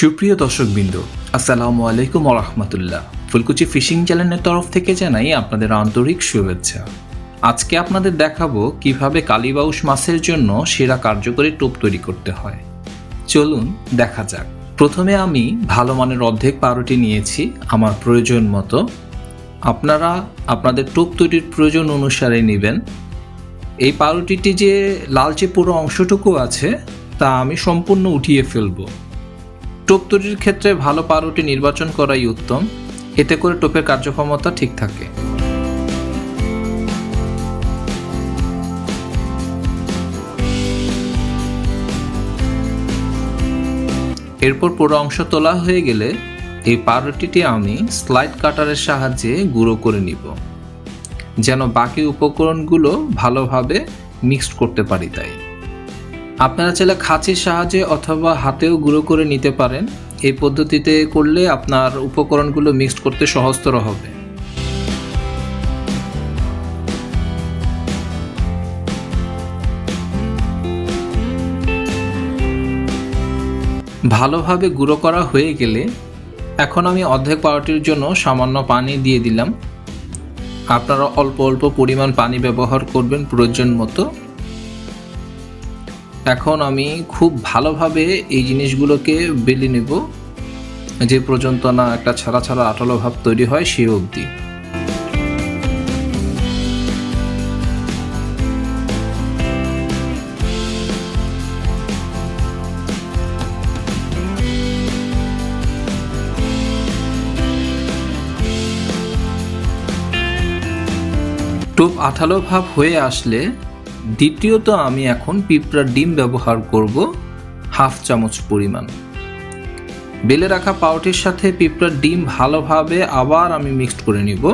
সুপ্রিয় দর্শকবৃন্দ, আসসালামু আলাইকুম রহমতুল্লাহ। ফুলকুচি ফিশিং চ্যানেলের তরফ থেকে জানাই আপনাদের আন্তরিক শুভেচ্ছা। আজকে আপনাদের দেখাবো কীভাবে কালীবাউস মাছের জন্য সেরা কার্যকরী টোপ তৈরি করতে হয়। চলুন দেখা যাক। প্রথমে আমি ভালো মানের অর্ধেক পাউরুটি নিয়েছি আমার প্রয়োজন মতো। আপনারা আপনাদের টোপ তৈরির প্রয়োজন অনুসারে নেবেন। এই পাউরুটিটি যে লালচে পুরো অংশটুকু আছে, তা আমি সম্পূর্ণ উঠিয়ে ফেলব। টোপ তৈরির ক্ষেত্রে ভালো পাউরুটি নির্বাচন করাই উত্তম। এতে করে টোপের কার্যক্ষমতা ঠিক থাকে। এরপর পুরো অংশ তোলা হয়ে গেলে এই পাউরুটিটি আমি স্লাইড কাটারের সাহায্যে গুঁড়ো করে নিব, যেন বাকি উপকরণগুলো ভালোভাবে মিক্সড করতে পারি তাই। আপনারা চাইলে খাঁচির সাহায্যে অথবা হাতেও গুঁড়ো করে নিতে পারেন। এই পদ্ধতিতে করলে আপনার উপকরণগুলো মিক্সড করতে সহজতর হবে। ভালোভাবে গুঁড়ো করা হয়ে গেলে এখন আমি অর্ধেক পাউরুটির জন্য সামান্য পানি দিয়ে দিলাম। আপনারা অল্প অল্প পরিমাণ পানি ব্যবহার করবেন প্রয়োজন মতো। এখন আমি খুব ভালোভাবে এই জিনিসগুলোকে বেলে নেব। যে পর্যন্ত না একটা ছাড়া ছাড়া আঠালো ভাব তৈরি হয় সে অবধি। টোপ আঠালো ভাব হয়ে আসলে দ্বিতীয়ত আমি এখন পিঁপড়ার ডিম ব্যবহার করব হাফ চামচ পরিমাণ। বেলে রাখা পাউটির সাথে পিঁপড়ার ডিম ভালোভাবে আবার আমি মিক্সড করে নিব,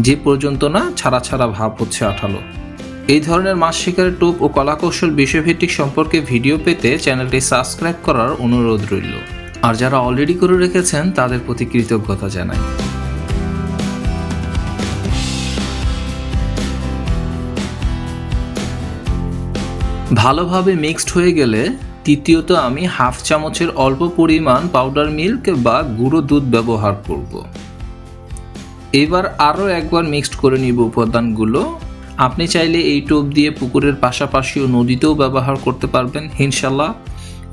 যে পর্যন্ত না ছাড়া ছাড়া ভাব হচ্ছে আঠালো। এই ধরনের মাছ শিকারের টোপ ও কলাকৌশল বিষয়ভিত্তিক সম্পর্কে ভিডিও পেতে চ্যানেলটি সাবস্ক্রাইব করার অনুরোধ রইল। আর যারা অলরেডি করে রেখেছেন, তাদের প্রতি কৃতজ্ঞতা জানাই। ভালোভাবে মিক্সড হয়ে গেলে তৃতীয়ত আমি হাফ চামচের অল্প পরিমাণ পাউডার মিল্ক বা গুঁড়ো দুধ ব্যবহার করব। এবার আরও একবার মিক্সড করে নিব উপাদানগুলো। আপনি চাইলে এই টোপ দিয়ে পুকুরের পাশাপাশিও নদীতেও ব্যবহার করতে পারবেন ইনশাল্লাহ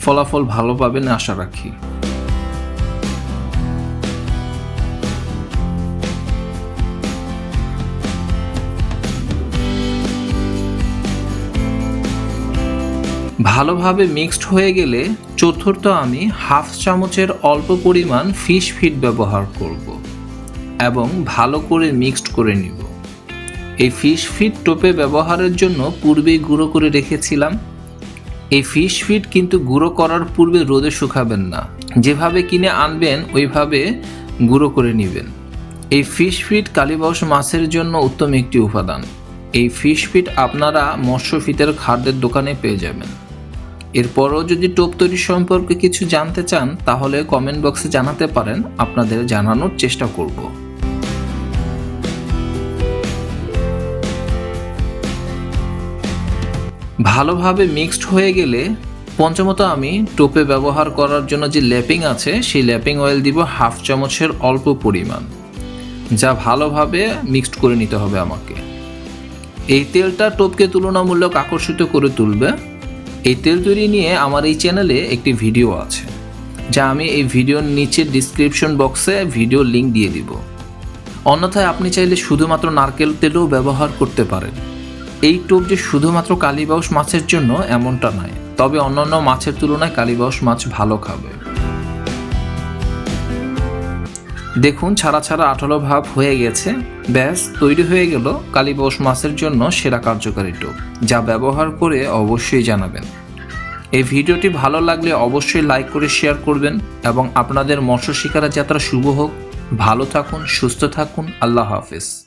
ফলাফল ভালো পাবেন, আশা রাখি। ভালোভাবে মিক্সড হয়ে গেলে চতুর্থ আমি হাফ চামচের অল্প পরিমাণ ফিশ ফিড ব্যবহার করব এবং ভালো করে মিক্সড করে নিব। এই ফিশ ফিড টোপে ব্যবহারের জন্য পূর্বেই গুঁড়ো করে রেখেছিলাম। এই ফিশ ফিড কিন্তু গুঁড়ো করার পূর্বে রোদে শুকাবেন না। যেভাবে কিনে আনবেন, ওইভাবে গুঁড়ো করে নেবেন। এই ফিশ ফিড কালীবাউস মাছের জন্য উত্তম একটি উপাদান। এই ফিশ ফিড আপনারা মৎস্য ফিতের খাদ্যের দোকানে পেয়ে যাবেন। এরপরও যদি টোপ তৈরি সম্পর্কে কিছু জানতে চান, তাহলে কমেন্ট বক্সে জানাতে পারেন, আপনাদের জানানোর চেষ্টা করব। ভালোভাবে মিক্সড হয়ে গেলে পঞ্চমত আমি টোপে ব্যবহার করার জন্য যে ল্যাপিং আছে, সেই ল্যাপিং অয়েল দিব হাফ চামচের অল্প পরিমাণ, যা ভালোভাবে মিক্সড করে নিতে হবে আমাকে। এই তেলটা টোপকে তুলনামূলক আকর্ষিত করে তুলবে। এই তেল তৈরি নিয়ে আমার এই চ্যানেলে একটি ভিডিও আছে, যা আমি এই ভিডিওর নিচে ডিসক্রিপশন বক্সে ভিডিও লিঙ্ক দিয়ে দিব। অন্যথায় আপনি চাইলে শুধুমাত্র নারকেল তেলও ব্যবহার করতে পারেন। এই টোপ যে শুধুমাত্র কালীবাউস মাছের জন্য এমনটা নয়, তবে অন্যান্য মাছের তুলনায় কালীবাউস মাছ ভালো খাবে। দেখুন ছাড়া ছাড়া আঠালো ভাব হয়ে গেছে। ব্যাস, তৈরি হয়ে গেল কালীবাউস মাছের জন্য সেরা কার্যকারী টোপ, যা ব্যবহার করে অবশ্যই জানাবেন। এই ভিডিওটি ভালো লাগলে অবশ্যই লাইক করে শেয়ার করবেন এবং আপনাদের মৎস্য শিকারা যাত্রা শুভ হোক। ভালো থাকুন, সুস্থ থাকুন। আল্লাহ হাফেজ।